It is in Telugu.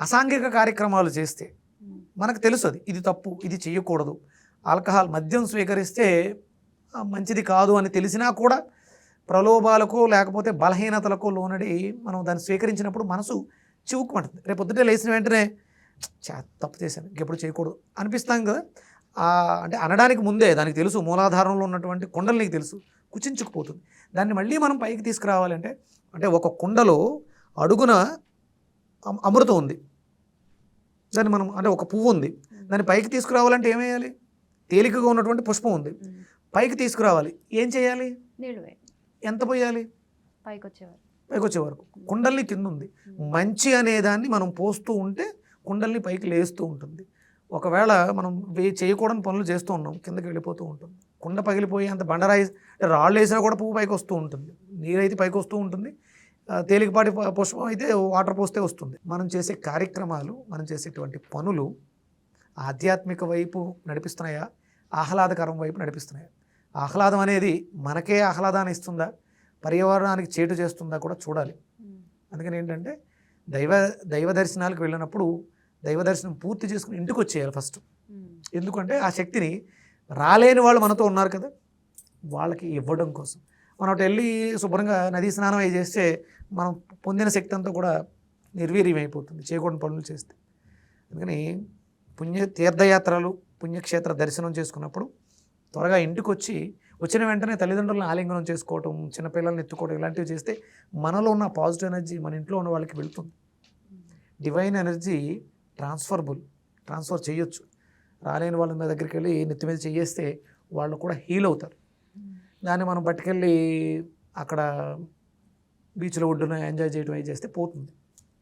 అసాంఘిక కార్యక్రమాలు చేస్తే మనకు తెలుసు అది ఇది తప్పు ఇది చేయకూడదు ఆల్కహాల్ మద్యం స్వీకరిస్తే మంచిది కాదు అని తెలిసినా కూడా ప్రలోభాలకు లేకపోతే బలహీనతలకు లోనడి మనం దాన్ని స్వీకరించినప్పుడు మనసు చివుకుమంటుంది రేపు పొద్దుటే లేచిన వెంటనే చా తప్పు చేశాను ఇంకెప్పుడు చేయకూడదు అనిపిస్తాం కదా. అంటే అనడానికి ముందే దానికి తెలుసు మూలాధారంలో ఉన్నటువంటి కుండలు నీకు తెలుసు కుచించుకుపోతుంది. దాన్ని మళ్ళీ మనం పైకి తీసుకురావాలంటే అంటే ఒక కుండలో అడుగున అమృతం ఉంది. దాన్ని మనం అంటే ఒక పువ్వు ఉంది. దాన్ని పైకి తీసుకురావాలంటే ఏం వేయాలి? తేలికగా ఉన్నటువంటి పుష్పం ఉంది. పైకి తీసుకురావాలి. ఏం చేయాలి? ఎంత పోయాలి? పైకి వచ్చేవారు పైకి వచ్చే వరకు కుండల్ని కింద ఉంది మంచి అనేదాన్ని మనం పోస్తూ ఉంటే కుండల్ని పైకి లేస్తూ ఉంటుంది. ఒకవేళ మనం వే చేయకూడని పనులు చేస్తూ ఉన్నాం కిందకి వెళ్ళిపోతూ ఉంటుంది. కుండ పగిలిపోయి అంత బండరాయి రాళ్ళు వేసినా కూడా పువ్వు పైకి వస్తూ ఉంటుంది. నీరైతే పైకి వస్తూ ఉంటుంది. తేలికపాటి పుష్పం అయితే వాటర్ పోస్తే వస్తుంది. మనం చేసే కార్యక్రమాలు మనం చేసేటువంటి పనులు ఆధ్యాత్మిక వైపు నడిపిస్తున్నాయా? ఆహ్లాదకరం వైపు నడిపిస్తున్నాయా? ఆహ్లాదం అనేది మనకే ఆహ్లాదాన్ని ఇస్తుందా? పర్యావరణానికి చేటు చేస్తుందా కూడా చూడాలి. అందుకని ఏంటంటే దైవ దైవ దర్శనాలకు వెళ్ళినప్పుడు దైవ దర్శనం పూర్తి చేసుకుని ఇంటికి వచ్చేయాలి ఫస్ట్. ఎందుకంటే ఆ శక్తిని రాలేని వాళ్ళు మనతో ఉన్నారు కదా? వాళ్ళకి ఇవ్వడం కోసం. మనం అటు వెళ్ళి శుభ్రంగా నదీ స్నానం అయి చేస్తే మనం పొందిన శక్తి అంతా కూడా నిర్వీర్యం అయిపోతుంది చేయకూడని పనులు చేస్తే. అందుకని పుణ్య తీర్థయాత్రలు పుణ్యక్షేత్ర దర్శనం చేసుకున్నప్పుడు త్వరగా ఇంటికి వచ్చి వచ్చిన వెంటనే తల్లిదండ్రులను ఆలింగనం చేసుకోవటం చిన్నపిల్లల్ని ఎత్తుకోవడం ఇలాంటివి చేస్తే మనలో ఉన్న పాజిటివ్ ఎనర్జీ మన ఇంట్లో ఉన్న వాళ్ళకి వెళుతుంది. డివైన్ ఎనర్జీ ట్రాన్స్ఫర్బుల్ ట్రాన్స్ఫర్ చేయొచ్చు. రాలేని వాళ్ళ మీద దగ్గరికి వెళ్ళి నెత్తి మీద చేయేస్తే వాళ్ళు కూడా హీల్ అవుతారు. దాన్ని మనం పట్టుకెళ్ళి అక్కడ బీచ్లో ఒడ్డున ఎంజాయ్ చేయడం అవి చేస్తే పోతుంది.